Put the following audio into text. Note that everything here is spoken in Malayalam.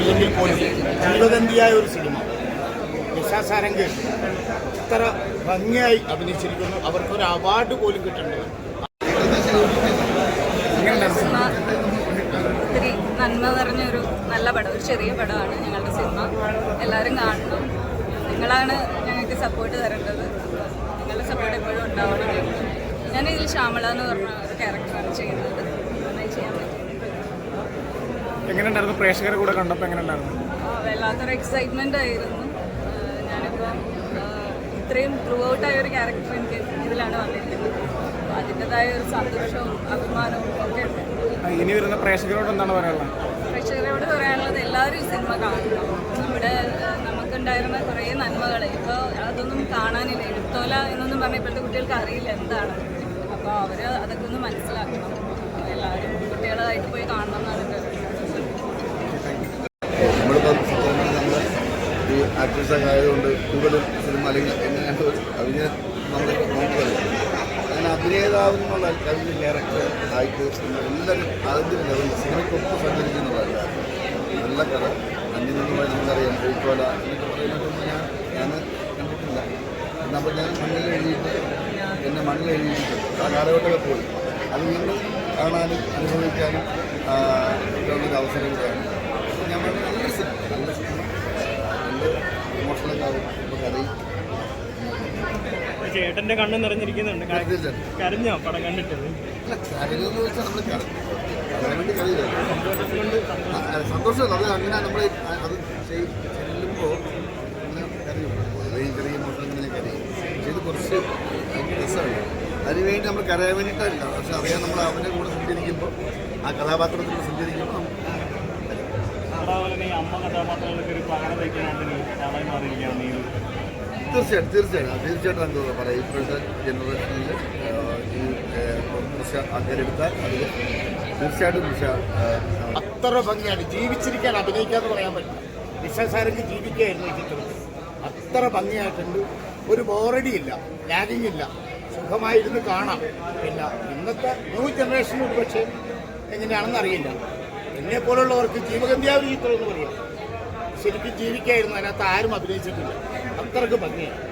ഇല്ലെങ്കിൽ പോലും ജീവതന്തിയായ ഒരു സിനിമ. നിശാസാരംഗ്. ഇത്ര ഭംഗിയായി അഭിനയിച്ചിരിക്കുന്നു. അവർക്കൊരു അവാർഡ് പോലും കിട്ടേണ്ടത്. ഒത്തിരി നന്മ നിറഞ്ഞൊരു നല്ല പടം ഒരു ചെറിയ പടമാണ് ഞങ്ങളുടെ സിനിമ. എല്ലാവരും കാണണം. നിങ്ങളാണ് ഞങ്ങൾക്ക് സപ്പോർട്ട് തരേണ്ടത്. നിങ്ങളുടെ സപ്പോർട്ട് എപ്പോഴും ഉണ്ടാവണം. ഞാൻ ശ്യാമള എന്ന് പറഞ്ഞ ഒരു ക്യാരക്ടറാണ് ചെയ്യുന്നത്. നന്നായി ചെയ്യാൻ എങ്ങനെയുണ്ടായിരുന്നു? പ്രേക്ഷകരെ കൂടെ കണ്ടപ്പോൾ എങ്ങനെയുണ്ടായിരുന്നു? വല്ലാത്തൊരു എക്സൈറ്റ്മെന്റ് ആയിരുന്നു. ആ, ഞാനിപ്പോൾ ഇത്രയും ത്രൂ ഔട്ടായ ഒരു ക്യാരക്ടർ എനിക്ക് ഇതിലാണ് വന്നിരിക്കുന്നത്. അതിന്റെതായ ഒരു സന്തോഷവും അഭിമാനവും ഒക്കെ ഉണ്ട്. ഇനി വരുന്ന പ്രേക്ഷകരോട് എന്താണ് പറയാനുള്ളത്? പ്രേക്ഷകരോട് പറയാനുള്ളത് എല്ലാവരും ഈ സിനിമ കാണണം. നമ്മുടെ നമുക്കുണ്ടായിരുന്ന കുറേ നന്മകൾ ഇപ്പോൾ അതൊന്നും കാണാനില്ല. എടുത്തോല എന്നൊന്നും പറഞ്ഞ ഇപ്പോഴത്തെ കുട്ടികൾക്ക് അറിയില്ല എന്താണ്. അപ്പോൾ അവർ അതൊക്കെ ഒന്ന് മനസ്സിലാക്കണം. എല്ലാവരും കുട്ടികളായിട്ട് പോയി കാണണം എന്നാണ് ഈ ആക്ട്രസൊക്കെ ആയതുകൊണ്ട് കൂടുതലും സിനിമ അല്ലെങ്കിൽ എങ്ങനെയാണ് അഭിനയ നമ്മൾ നോക്കുന്നത് അങ്ങനെ അഭിനേതാവെന്നുള്ള അതിന്റെ ക്യാരക്ടർ ആയിട്ട് എല്ലാവരും അതിന്റെ ലെവലിൽ സിനിമയ്ക്കൊപ്പം സഞ്ചരിക്കുന്നുള്ളതല്ല നല്ല കഥ. അന്യനിന്നുമായി നമുക്കറിയാം. എഴുത്തോല എന്നൊക്കെ പറയുന്നതൊന്നും ഞാൻ ഞാൻ കണ്ടിട്ടില്ല. എന്നപ്പോൾ ഞാൻ മണ്ണിൽ എഴുതിയിട്ട് എന്നെ മണ്ണിൽ എഴുതിയിട്ടുണ്ട് ആ കാലഘട്ടമൊക്കെ പോയി. അത് വീണ്ടും കാണാനും അനുഭവിക്കാനും ആ, അവസരം കൂടെയാണ് ഞാൻ നല്ല സിനിമ നല്ല സിനിമ നല്ല ഇമോഷണലൊക്കെ ആവും ഇപ്പോൾ കരയും ചേട്ടന്റെ കണ്ണ് നിറഞ്ഞിരിക്കുന്നുണ്ട് കരഞ്ഞോ പടം കണ്ടിട്ട് അല്ല കരയെന്ന് വെച്ചാൽ നമ്മൾ അങ്ങനെ നമ്മൾ അത് ചെയ്- ചെല്ലുമ്പോൾ അങ്ങനെ കരയും ചെറിയ ചെറിയ ഇമോഷൻ കരയും പക്ഷേ ഇത് കുറച്ച് രസമാണ് അതിനുവേണ്ടി നമ്മൾ കരയാൻ വേണ്ടിയിട്ടല്ല പക്ഷെ അറിയാൻ നമ്മൾ അവന്റെ കൂടെ സഞ്ചരിക്കുമ്പോൾ ആ കഥാപാത്രത്തിൽ സഞ്ചരിക്കുമ്പോൾ നമുക്ക് അമ്മ കഥാപാത്രങ്ങൾക്ക് ഒരു പകരം വയ്ക്കാനായിട്ട് മാറിയിരിക്കുകയാണ് തീർച്ചയായിട്ടും തീർച്ചയായിട്ടും. തീർച്ചയായിട്ടും എന്താ പറയുക ഇപ്പോഴത്തെ ജനറേഷനിൽ ഈ കൃഷ അങ്ങനെടുത്താൽ അതിൽ തീർച്ചയായിട്ടും കൃഷ അത്ര ഭംഗിയാണ്. ജീവിച്ചിരിക്കാൻ അഭിനയിക്കാന്ന് പറയാൻ പറ്റില്ല. നിശാസാരംഗ് ജീവിക്കുകയായിരുന്നു ഈ ചിത്രത്തിൽ അത്ര ഭംഗിയായിട്ടുണ്ട്. ഒരു ബോറടി ഇല്ല ലാഗിങ് ഇല്ല. സുഖമായിരുന്നു കാണാം. പിന്നെ ഇന്നത്തെ ന്യൂ ജനറേഷൻ ഒരു പക്ഷേ എങ്ങനെയാണെന്ന് അറിയില്ല. എന്നെ പോലുള്ളവർക്ക് ജീവഗന്ധിയാവ് ഒരു ചിത്രം എന്ന് പറയാം. ശരിക്കും ജീവിക്കായിരുന്നു. അതിനകത്ത് ആരും അഭിനയിച്ചിട്ടില്ല. അത്രയ്ക്ക് ഭംഗിയാണ്